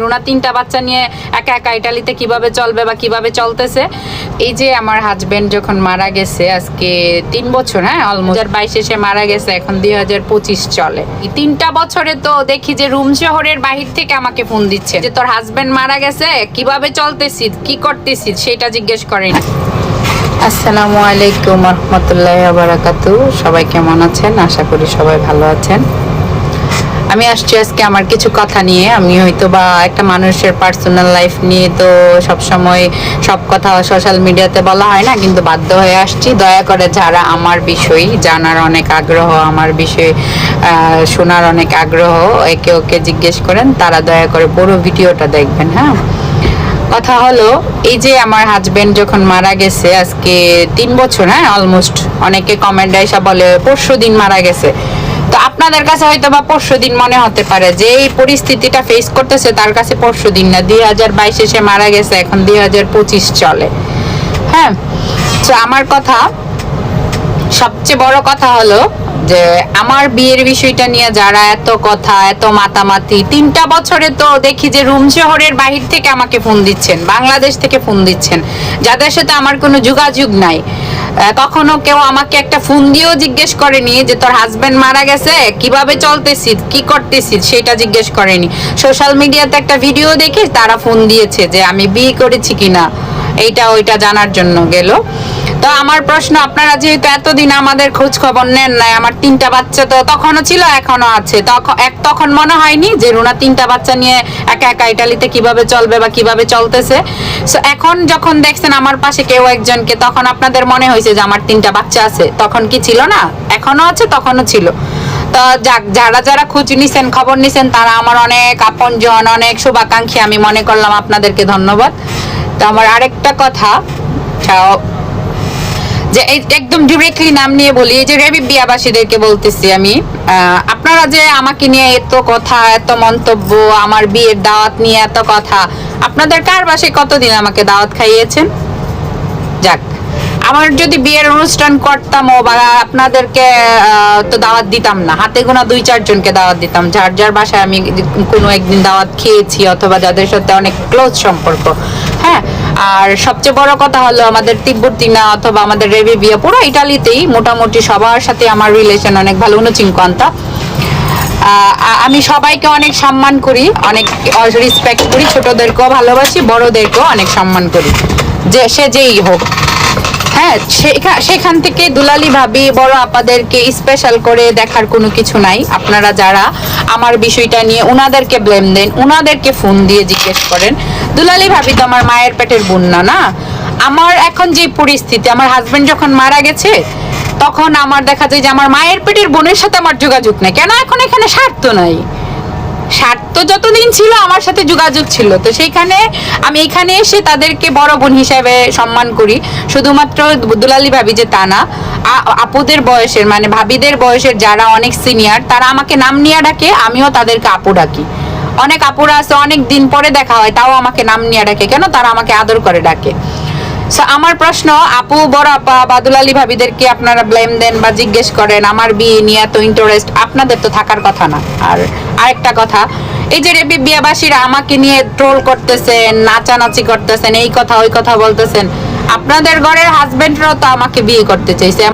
রুনা তিনটা বাচ্চা নিয়ে একা একা ইটালিতে কীভাবে চলবে বা কীভাবে চলতেছে? এই যে আমার হাজবেন্ড যখন মারা গেছে আজকে তিন বছর হ্যাঁ অলমোস্ট হাজার বাইশে সে মারা গেছে, এখন দুই হাজার পঁচিশ চলে। তিনটা বছরে তো দেখি যে রুম শহরের বাহির থেকে আমাকে ফোন দিচ্ছে যে তোর হাজবেন্ড মারা গেছে, কীভাবে চলতেছিস কি করতেছিস সেটা জিজ্ঞেস করেন আসসালামু আলাইকুম রহমতুল্লাহ বারাকাতু সবাই কেমন আছেন? আশা করি সবাই ভালো আছেন। আমি আসছি আজকে আমার কিছু কথা নিয়ে। আমি হয়তো বা একটা মানুষের পার্সোনাল লাইফ নিয়ে তো সব সময় সব কথা সোশ্যাল মিডিয়াতে বলা হয় না, কিন্তু বাধ্য হয়ে আসছি। দয়া করে যারা আমার বিষয় জানার অনেক আগ্রহ, আমার বিষয়ে শোনার অনেক আগ্রহ, একে ওকে জিজ্ঞেস করেন, তারা দয়া করে পুরো ভিডিওটা দেখবেন হ্যাঁ? কথা হলো, এই যে আমার হাজবেন্ড যখন মারা গেছে, আজকে তিন বছর হ্যাঁ অলমোস্ট অনেকে কমেন্ট এসে বলে পরশু দিন মারা গেছে। আপনাদের কাছে হয়তো বা পরশু দিন মনে হতে পারে যে এই পরিস্থিতিটা ফেস করতেছে, তার কাছে পরশু দিন না। দুই হাজার বাইশে সে মারা গেছে, এখন দুই হাজার পঁচিশ চলে। হ্যাঁ? তো আমার কথা, সবচেয়ে বড় কথা হলো যে আমার বিয়ের বিষয়টা নিয়ে যারা এত কথা, এত মাতামাতি, তিনটা বছরে তো দেখি যে রুম শহরের বাহির থেকে আমাকে ফোন দিচ্ছেন, বাংলাদেশ থেকে ফোন দিচ্ছেন, যাদের সাথে আমার কোনো যোগাযোগ নাই। কখনো কেউ আমাকে একটা ফোন দিয়েও জিজ্ঞেস করেনি যে তোর হাজবেন্ড মারা গেছে? কীভাবে চলতেছিস কি করতেছিস সেটা জিজ্ঞেস করেনি। সোশ্যাল মিডিয়াতে একটা ভিডিও দেখে তারা ফোন দিয়েছে যে আমি বিয়ে করেছি কিনা। এইটা ওইটা জানার জন্য গেল। তো আমার প্রশ্ন, আপনারা যেহেতু এতদিন আমাদের খোঁজ খবর নেন নাই, আমার তিনটা বাচ্চা তো তখনও ছিল এখনও আছে। তখন এক, তখন মনে হয়নি যে রুনা তিনটা বাচ্চা নিয়ে একা একা ইটালিতে কীভাবে চলবে বা কীভাবে চলতেছে। সো এখন যখন দেখছেন আমার পাশে কেউ একজনকে, তখন আপনাদের মনে হয়েছে যে আমার তিনটা বাচ্চা আছে। তখন কি ছিল না? এখনও আছে, তখনও ছিল। তো যাক, যারা যারা খোঁজ নিছেন, খবর নিছেন, তারা আমার অনেক আপনজন, অনেক শুভাকাঙ্ক্ষী। আমি মনে করলাম আপনাদেরকে ধন্যবাদ। আমার আরেকটা কথা যে একদম ডিরেক্টলি নাম নিয়ে বলি, এই যে রেবি বিয়াবাসীদেরকে বলতেছি আমি আপনারা যে আমাকে নিয়ে এত কথা, এত মন্তব্য, আমার বিয়ের দাওয়াত নিয়ে এত কথা, আপনাদের কার বাসে কতদিন আমাকে দাওয়াত খাইয়েছেন? যাক। আমার যদি বিয়ের অনুষ্ঠান করতাম ও বা আপনাদেরকে তো দাওয়াত দিতাম না। হাতে গোনা দুই চারজনকে দাওয়াত দিতাম। যার যার বাসায় আমি কোনো একদিন দাওয়াত খেয়েছি অথবা যাদের সাথে অনেক ক্লোজ সম্পর্ক। হ্যাঁ আর সবচেয়ে বড় কথা হলো আমাদের তিব্বতিনা অথবা আমাদের রেবি বিয়ে পুরো ইটালিতেই মোটামুটি সবার সাথে আমার রিলেশন অনেক ভালো। উনচিঙ্কান্তা আহ, আমি সবাইকে অনেক সম্মান করি অনেক রেসপেক্ট করি। ছোটদেরকেও ভালোবাসি বড়দেরকেও অনেক সম্মান করি। যে সে যেই হোক। হ্যাঁ সেখা- সেখান থেকে দুলালি ভাবি বড় আপাদেরকে স্পেশাল করে দেখার কোনো কিছু নাই। আপনারা যারা আমার বিষয়টা নিয়ে উনাদেরকে ব্লেম দেন, উনাদেরকে ফোন দিয়ে জিজ্ঞেস করেন, দুলালি ভাবি তো আমার মায়ের পেটের বন্যা না? আমার এখন যে পরিস্থিতি, আমার হাজবেন্ড যখন মারা গেছে, তখন আমার দেখা যায় যে আমার মায়ের পেটের বোনের সাথে আমার যোগাযোগ নেই। কেন এখন এখানে স্বার্থ নাই? স্বার্থ যতদিন ছিল আমার সাথে যোগাযোগ ছিল, তো সেইখানে আমি এখানে এসে তাদেরকে বড় বোন হিসাবে সম্মান করি। শুধুমাত্র দুলালি ভাবি যে তা না আপুদের বয়সের মানে ভাবিদের বয়সের যারা অনেক সিনিয়র তারা আমাকে নাম নিয়ে ডাকে, আমিও তাদেরকে আপু ডাকি। অনেক আপুরা আছে, অনেক দিন পরে দেখা হয়, তাও আমাকে নাম নিয়ে ডাকে, কেন? তারা আমাকে আদর করে ডাকে। So, আমার প্রশ্ন আপু বড় আপা বাদুল আলী ভাবিদেরকে আপনারা ব্লেম দেন বা জিজ্ঞেস করেন আমার বিয়ে নিয়ে এত ইন্টারেস্ট আপনাদের তো থাকার কথা না। আর আরেকটা কথা এই যে রেবি বিয়াবাসীরা আমাকে নিয়ে ট্রোল করতেছেন নাচানাচি করতেছেন এই কথা ওই কথা বলতেছেন আপনাদের ঘরের হাজবেন্ডরাও তো আমাকে বিয়ে করতে চাইছে।